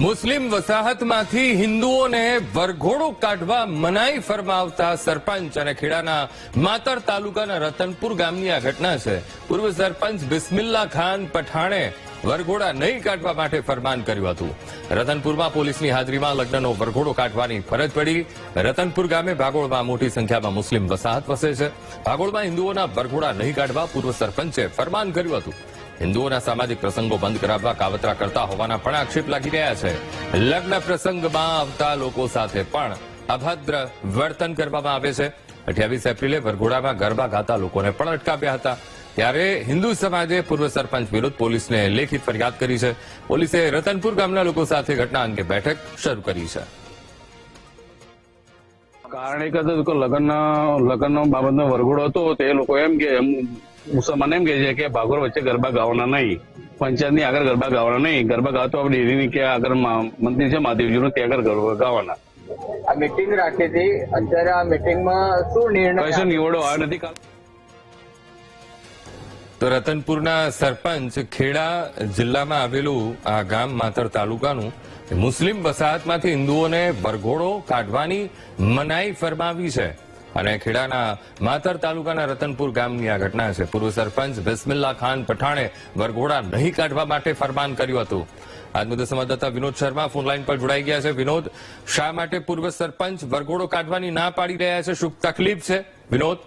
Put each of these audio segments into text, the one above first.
મુસ્લિમ વસાહતમાંથી હિન્દુઓને વરઘોડો કાઢવા મનાઈ ફરમાવતા સરપંચ અને ખેડાના માતર તાલુકાના રતનપુર ગામની આ ઘટના છે. પૂર્વ સરપંચ બિસ્મિલ્લા ખાન પઠાણે વરઘોડા નહીં કાઢવા માટે ફરમાન કર્યું હતું. રતનપુરમાં પોલીસની હાજરીમાં લગ્નનો વરઘોડો કાઢવાની ફરજ પડી. રતનપુર ગામે ભાગોળમાં મોટી સંખ્યામાં મુસ્લિમ વસાહત વસે છે. ભાગોળમાં હિન્દુઓના વરઘોડા નહીં કાઢવા પૂર્વ સરપંચે ફરમાન કર્યું હતું. હિન્દુઓના સામાજિક પ્રસંગો બંધ કરાવવા કાવતરા કરતા હોવાના પણ આક્ષેપ લાગી રહ્યા છે. લગ્ન પ્રસંગમાં આવતા લોકો સાથે પણ અભદ્ર વર્તન કરવામાં આવે છે. અઠ્યાવીસ એપ્રિલે વરઘોડામાં ગરબા ગાતા લોકોને પણ અટકાવ્યા હતા. ત્યારે હિન્દુ સમાજે પૂર્વ સરપંચ વિરુદ્ધ પોલીસને લેખિત ફરિયાદ કરી છે. પોલીસે રતનપુર ગામના લોકો સાથે ઘટના અંગે બેઠક શરૂ કરી છે. કારણ એક હતું લગ્ન લગ્નનો બાબતનો વરઘોડો હતો તો એ લોકો એમ કે મુસલમાન એમ કે છે કે ભાગોળ વચ્ચે ગરબા ગાવાના નહીં. પંચાયતની આગળ ગરબા ગાવાના નહીં. ગરબા ગાવ તો આપણે ડેરીની કે આગળ મંદિર છે મહાદેવજીનું ત્યાં આગળ ગરબા ગાવાના. આ મીટિંગ રાખી હતી. અત્યારે આ મીટિંગમાં શું નિર્ણય નિવડો? આ નથી તો રતનપુરના સરપંચ ખેડા જિલ્લામાં આવેલું આ ગામ માતર તાલુકાનું મુસ્લિમ વસાહતમાંથી હિન્દુઓને વરઘોડો કાઢવાની મનાઈ ફરમાવી છે. અને ખેડાના માતર તાલુકાના રતનપુર ગામની આ ઘટના છે. પૂર્વ સરપંચ બિસ્મિલ્લા ખાન પઠાણે વરઘોડા નહીં કાઢવા માટે ફરમાન કર્યું હતું. આજ મુદ્દે સંવાદદાતા વિનોદ શર્મા ફોનલાઈન પર જોડાઈ ગયા છે. વિનોદ, શા માટે પૂર્વ સરપંચ વરઘોડો કાઢવાની ના પાડી રહ્યા છે? શું તકલીફ છે? વિનોદ?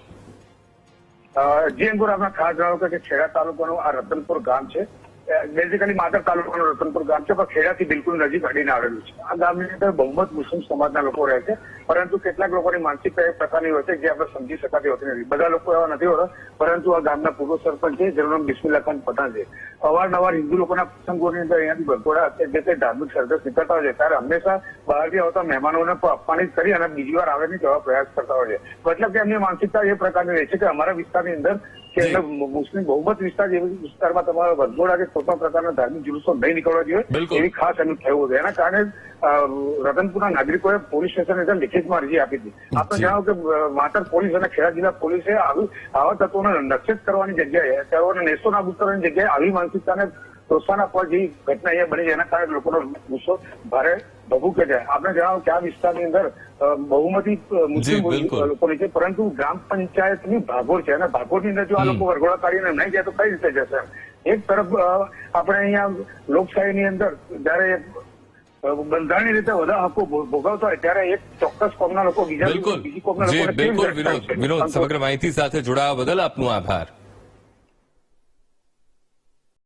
જી અંગુર આપણે ખાસ જણાવો કે ખેડા તાલુકાનું આ રતનપુર ગામ છે બેઝિકલી માત્ર તાલુકાનું રતનપુર ગામ છે, પણ ખેડાથી બિલકુલ નજીક અડીને આવેલું છે. આ ગામની અંદર બહુમત મુસ્લિમ સમાજના લોકો રહે છે, પરંતુ કેટલાક લોકોની માનસિકતા એક પ્રકારની હોય છે, જે આપણે સમજી શકાતી હોતી નથી. બધા લોકો એવા નથી હોતા, પરંતુ આ ગામના પૂર્વ સરપંચ છે, જેનું નામ બિસ્મિલ્લા ખાન પઠાણ છે. અવારનવાર હિન્દુ લોકોના પ્રસંગોની અંદર અહીંયાથી ભગોડા જે તે ધાર્મિક સરઘસ નીકળતા હોય છે. ત્યારે હંમેશા બહારથી આવતા મહેમાનોને અપમાનિત કરી અને બીજી વાર આવે નહીં તેવા પ્રયાસ કરતા હોય છે. મતલબ કે એમની માનસિકતા એ પ્રકારની રહે છે કે અમારા વિસ્તારની અંદર કે જી. એટલે મુસ્લિમ બહુમત વિસ્તાર જેવી વિસ્તારમાં તમારા વરઘોડા કે કોઈ પણ પ્રકારના ધાર્મિક જુલુસો નહીં નીકળવા જોઈએ એવી ખાસ એનું થયું હતું એના કારણે રતનપુરના નાગરિકોએ પોલીસ સ્ટેશન એટલે લિખિતમાં અરજી આપી હતી આપણે જી. જણાવો કે માતર પોલીસ અને ખેડા જિલ્લા પોલીસે આવી આવા તત્વોને નક્ષેત કરવાની જગ્યાએ તેઓને નેસ્તો નાબૂદ કરવાની જગ્યાએ આવી માનસિકતાને પ્રોત્સાહન આપવા જેવી ઘટના અહીંયા બની છે એના કારણે લોકોનો ગુસ્સો ભારે ભભૂકે છે. આપણે જણાવો કે આ વિસ્તારની અંદર બહુમતી મુસ્લિમ લોકોની છે પરંતુ ગ્રામ પંચાયતની ભાગોળ છે અને ભાગોળની અંદર જો આ લોકો વરઘોડા કાઢીને નહીં જાય તો કઈ રીતે જશે? એક તરફ આપણે અહીંયા લોકશાહીની અંદર જયારે બંધારણની રીતે બધા હકો ભોગવતા હોય ત્યારે એક ચોક્કસ કોમના લોકો બીજા બીજી કોમના લોકો બિલકુલ? વિનોદ સમગ્ર માહિતી સાથે જોડાવા બદલ આપનો આભાર.